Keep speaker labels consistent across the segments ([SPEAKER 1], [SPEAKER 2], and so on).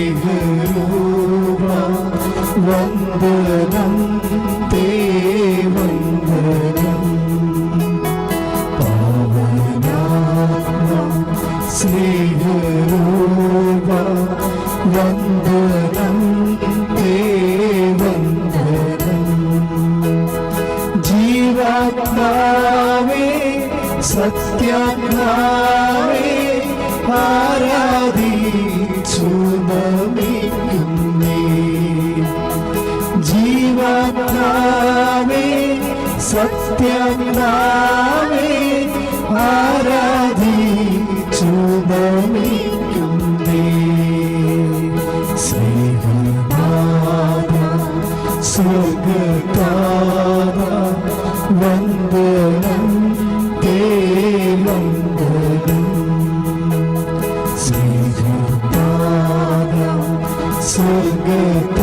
[SPEAKER 1] ಿರುವ ವಂದನಂ സത്യാത്മാവേ ആരാധിച്ചു നമിക്കുന്നേ സ്നേഹനാഥ സ്വർഗതാര വന്ദനം തേ വന്ദനം സ്നേഹതാര സ്വർഗതാര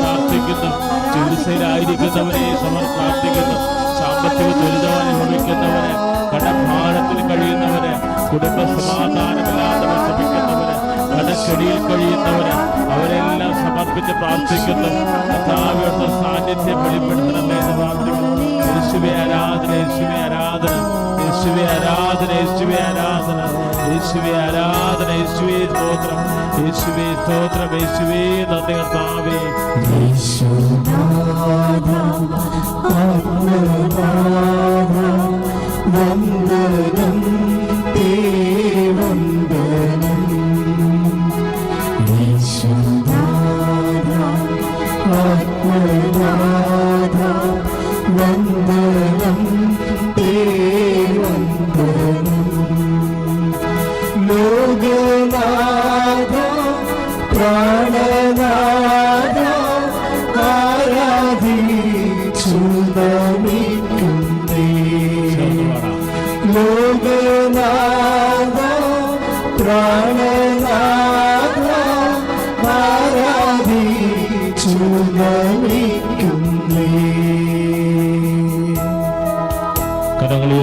[SPEAKER 2] പ്രാർത്ഥിക്കുന്നു. ചികിത്സയിലായിരിക്കുന്നവരെ സമർ സാമ്പത്തിക ദുരിതം അനുഭവിക്കുന്നവരെ കടഭാരത്തിൽ കഴിയുന്നവരെ കുടുംബ സമാധാനമില്ലാതെ കടക്കെടിയിൽ കഴിയുന്നവരെ അവരെല്ലാം സമർപ്പിച്ച് പ്രാർത്ഥിക്കുന്നു. കർത്താവിയുടെ സാന്നിധ്യം വെളിപ്പെടുത്തണമേ എന്ന് പ്രാർത്ഥിക്കുന്നു. യേശുവെ ആരാധന യേശുവെ ആരാധന യേശുവെ ആരാധന യേശുവെ ആരാധന യേശുവെ ആരാധന യേശുവെ സ്തോത്രം യേശുവെ സ്തോത്രം യേശുവേ നന്ദി കർത്താവേ.
[SPEAKER 1] വന്ദനം ആത്മനാഥ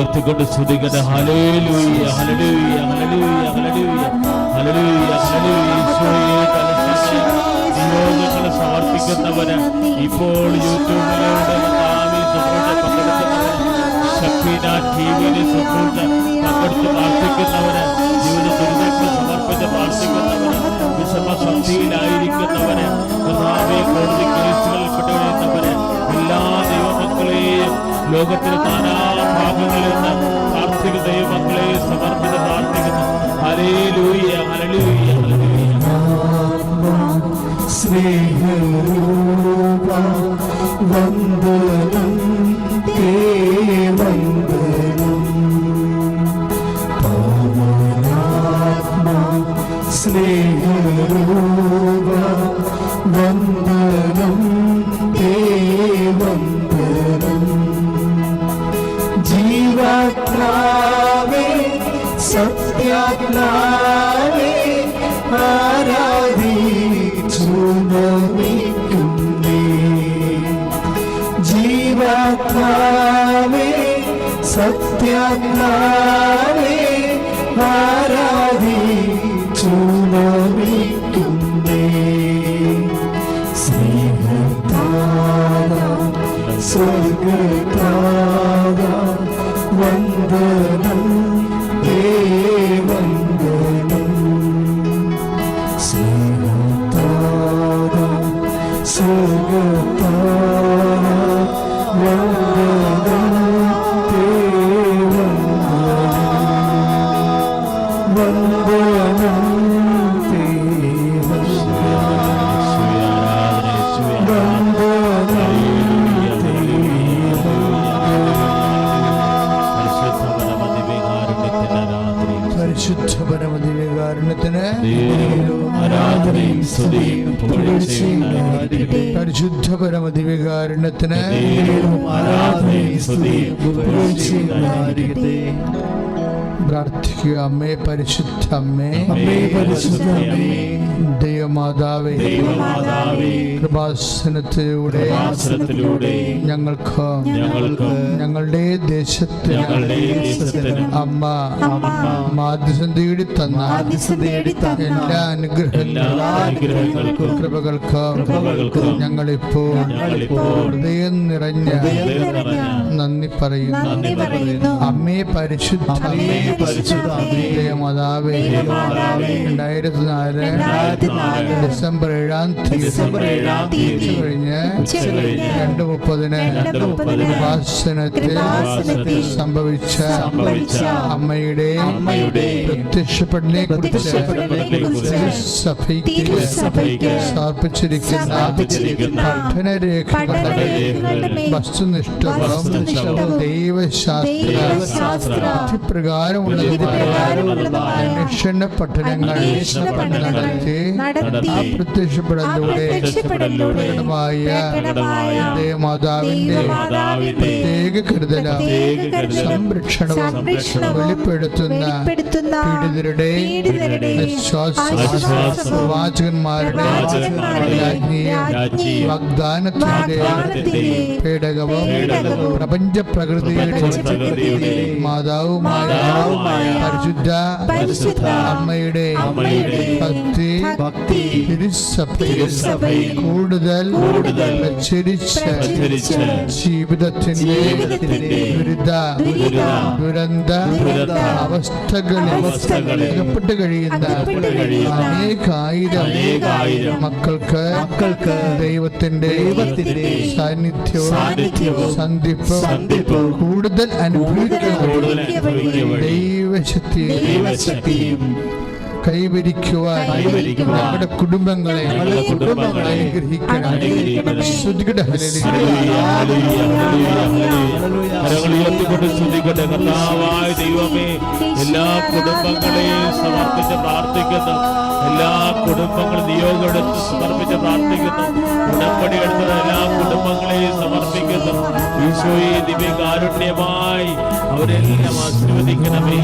[SPEAKER 2] ഉയർത്തിക്കൊണ്ട് സ്തുതിക്കട്ടെ. ഹലേലൂയ ഹലലൂയ ഹലലൂയ ഹലലൂയ ഹലലൂയ തലസ്ഥാനം നിയോഗങ്ങൾ സമർപ്പിക്കുന്നവന് ഇപ്പോൾ യൂട്യൂബിലൂടെ ദുരിതങ്ങൾ സമർപ്പിച്ച് എല്ലാ ദൈവമക്കളെയും ലോകത്തിന്റെ നാനാ ഭാഗങ്ങളിൽ കാർത്തിക ദൈവമക്കളെ സമർപ്പിച്ച് പ്രാർത്ഥിക്കുന്നു. Hallelujah hallelujah hallelujah.
[SPEAKER 1] സ്നേഹരൂപ വന്ദനം തേ ജീവാത്മാവേ സത്യാത്മാവേ ആരാധിച്ചു നമിക്കുന്നേ. സ്നേഹത്താല സ്വർഗത്താല വന്ദനം ദേ വന്ദനം സ്നേഹത്താല
[SPEAKER 2] സ്തുതിയും
[SPEAKER 3] പരിശുദ്ധ
[SPEAKER 2] ഉണ്ടായിരിക്കട്ടെ.
[SPEAKER 3] പ്രാർത്ഥിക്കുക അമ്മേ പരിശുദ്ധ അമ്മേ. ദൈവമാതാവേ കൃപാസനത്തിലൂടെ ഞങ്ങൾക്ക് ഞങ്ങളുടെ ദേശത്ത്
[SPEAKER 2] ഞങ്ങളുടെ ദേശത്തിന്
[SPEAKER 3] അമ്മ. മാധ്യസം തേടി തന്ന എല്ലാ
[SPEAKER 2] അനുഗ്രഹങ്ങൾക്കും
[SPEAKER 3] കൃപകൾക്കും
[SPEAKER 2] ഞങ്ങളിപ്പോ
[SPEAKER 3] ഹൃദയം നിറഞ്ഞ നന്ദി പറയുന്നു.
[SPEAKER 4] അമ്മയെ
[SPEAKER 3] അമ്മേ പരിശുദ്ധ ദൈവമാതാവേ, രണ്ടായിരത്തി നാല് ഡിസംബർ ഏഴാം തീയതി കഴിഞ്ഞ് രണ്ട് മുപ്പതിന് ഉപാസനത്തിൽ സംഭവിച്ച അമ്മയുടെ
[SPEAKER 2] അമ്മയുടെ
[SPEAKER 3] സഭയ്ക്ക്
[SPEAKER 4] തിരുസഭയ്ക്ക്
[SPEAKER 3] സമർപ്പിച്ചിരിക്കുന്ന
[SPEAKER 4] പഠനരേഖ
[SPEAKER 3] വസ്തുനിഷ്ഠവും ദൈവശാസ്ത്ര അന്വേഷണ പഠനങ്ങൾ നടത്തി പ്രത്യക്ഷപ്പെടലിലൂടെ പ്രകടമായ
[SPEAKER 4] പ്രകടമായ
[SPEAKER 3] പ്രത്യേക കരുതല സംരക്ഷണവും വെളിപ്പെടുത്തുന്ന പീഡിതരുടെ പ്രവാചകന്മാരുടെ വാഗ്ദാനത്തിന്റെ പേടകവും പ്രപഞ്ച പ്രകൃതിയുടെ മാതാവുമായ പരിശുദ്ധ
[SPEAKER 4] പരിശുദ്ധ
[SPEAKER 3] അമ്മയുടെ ഭക്തി
[SPEAKER 4] ഭക്തി
[SPEAKER 3] തിരുസഭയിൽ കൂടുതൽ
[SPEAKER 2] കൂടുതൽ
[SPEAKER 3] പ്രചരിച്ച് ജീവിതത്തിന്റെ ദുരിത ദുരന്ത അവസ്ഥകളിൽ അകപ്പെട്ട് കഴിയുന്ന അനേകായിരം മക്കൾക്ക്
[SPEAKER 1] മക്കൾക്ക്
[SPEAKER 3] ദൈവത്തിന്റെ
[SPEAKER 1] ദൈവത്തിന്റെ
[SPEAKER 3] സാന്നിധ്യവും സന്ധിപ്പും കൂടുതൽ അനുഭവിക്കുക ദൈവശക്തി
[SPEAKER 2] ദൈവശക്തിയും
[SPEAKER 3] കൈവരിക്കുവാൻ നമ്മുടെ കുടുംബങ്ങളെ അനുഗ്രഹിക്കണം.
[SPEAKER 2] എല്ലാ കുടുംബങ്ങളെയും സമർപ്പിച്ച് പ്രാർത്ഥിക്കുന്നു. എല്ലാ കുടുംബങ്ങളും നിയോഗം എടുത്ത് സമർപ്പിച്ച് പ്രാർത്ഥിക്കുന്നു. ഉടമ്പടി എടുത്തത് എല്ലാ കുടുംബങ്ങളെയും സമർപ്പിക്കുന്നു. ഈശോയെ ദിവ്യ കാരുണ്യമായി അവരെല്ലാം ആശീർവദിക്കണമേ.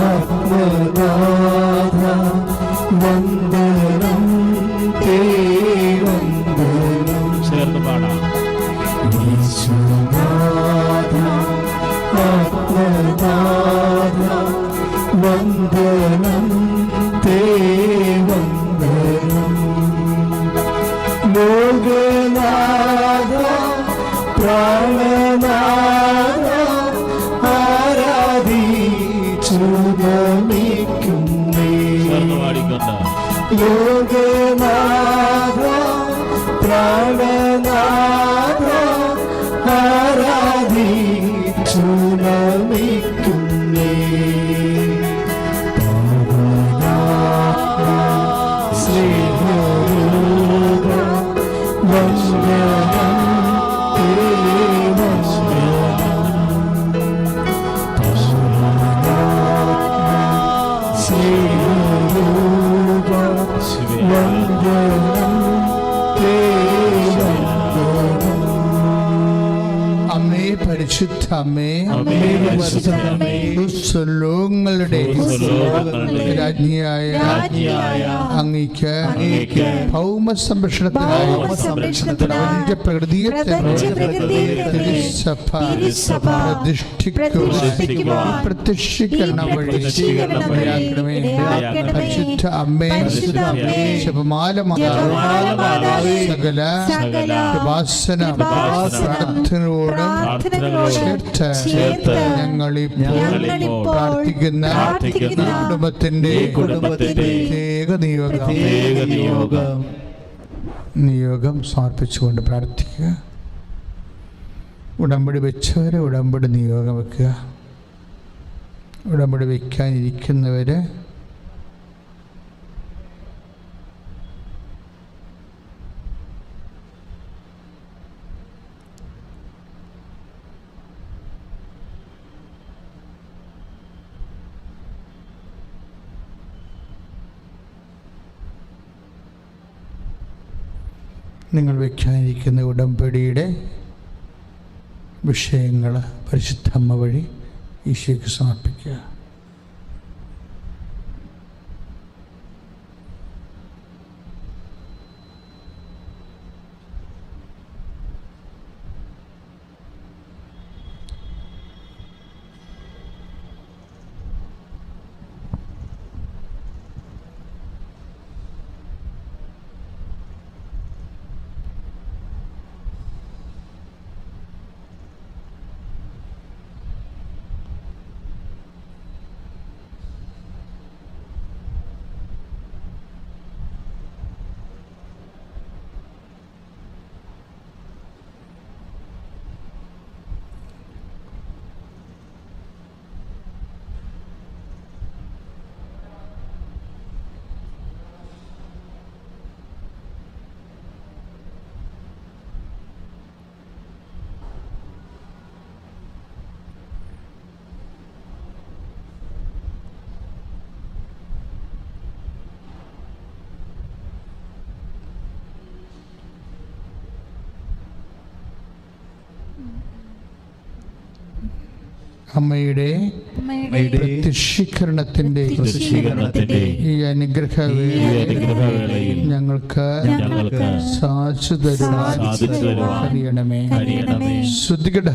[SPEAKER 1] ആത്മനാഥ വന്ദനം തേ
[SPEAKER 3] അമ്മേ. ഭൂസ്വലോകങ്ങളുടെ രാജ്ഞിയായ അങ്ങയ്ക്ക്
[SPEAKER 2] അങ്ങേക്ക്
[SPEAKER 3] ഭൗമ സംരക്ഷണത്തിനായി പ്രകൃതിയെ തിരുസഭ പ്രതിഷ്ഠിക്കുവാൻ പ്രത്യക്ഷീകരണം വഴി. ഇടയാക്കണമേ. പരിശുദ്ധ അമ്മേ. ശബമാല സകല കൃപാസന പ്രാർത്ഥനയോട് ചേർത്ത് ഞങ്ങളിപ്പോൾ പ്രാർത്ഥിക്കുന്ന കുടുംബത്തിന്റെ
[SPEAKER 2] കുടുംബത്തിന്റെ
[SPEAKER 3] പ്രത്യേക നിയോഗം.
[SPEAKER 2] നിയോഗം.
[SPEAKER 3] സമർപ്പിച്ചുകൊണ്ട് പ്രാർത്ഥിക്കുക. ഉടമ്പടി വെച്ചവരെ ഉടമ്പടി നിയോഗം വെക്കുക. ഉടമ്പടി വയ്ക്കാനിരിക്കുന്നവർ നിങ്ങൾ വയ്ക്കാനിരിക്കുന്ന ഉടമ്പടിയുടെ വിഷയങ്ങൾ പരിശുദ്ധമ്മ വഴി ഈശോയ്ക്ക് സമർപ്പിക്കുക. അമ്മയുടെ
[SPEAKER 2] പ്രത്യക്ഷീകരണത്തിന്റെ
[SPEAKER 3] ഈ അനുഗ്രഹ
[SPEAKER 2] അനുഗ്രഹവേളയിൽ
[SPEAKER 3] ഞങ്ങൾക്ക് സാധിച്ചു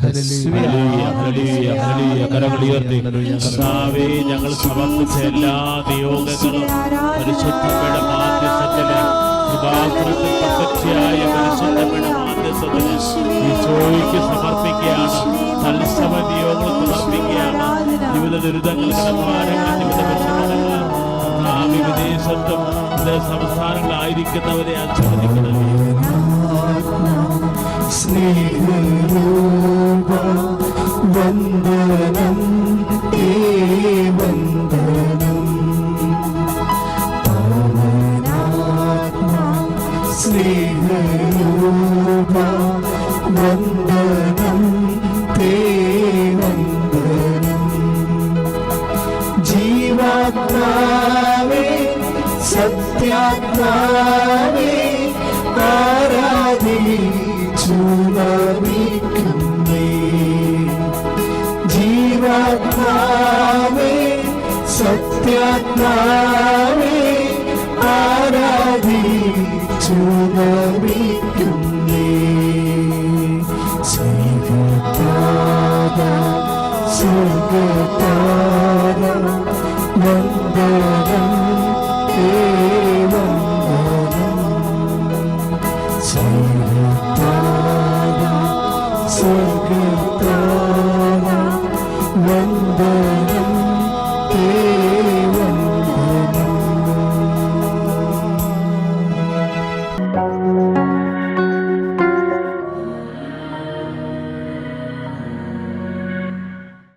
[SPEAKER 3] ഹല്ലേലൂയ.
[SPEAKER 2] ഞങ്ങൾ സമർപ്പിച്ച എല്ലാ നിയോഗങ്ങളും പ്രത്യക്ഷയായ വിവിധ സംസ്ഥാനങ്ങളായിരിക്കുന്നവരെ ആസ്വദിക്കണമേ
[SPEAKER 1] സ്നേഹരൂപ സത്യാത്മാവേ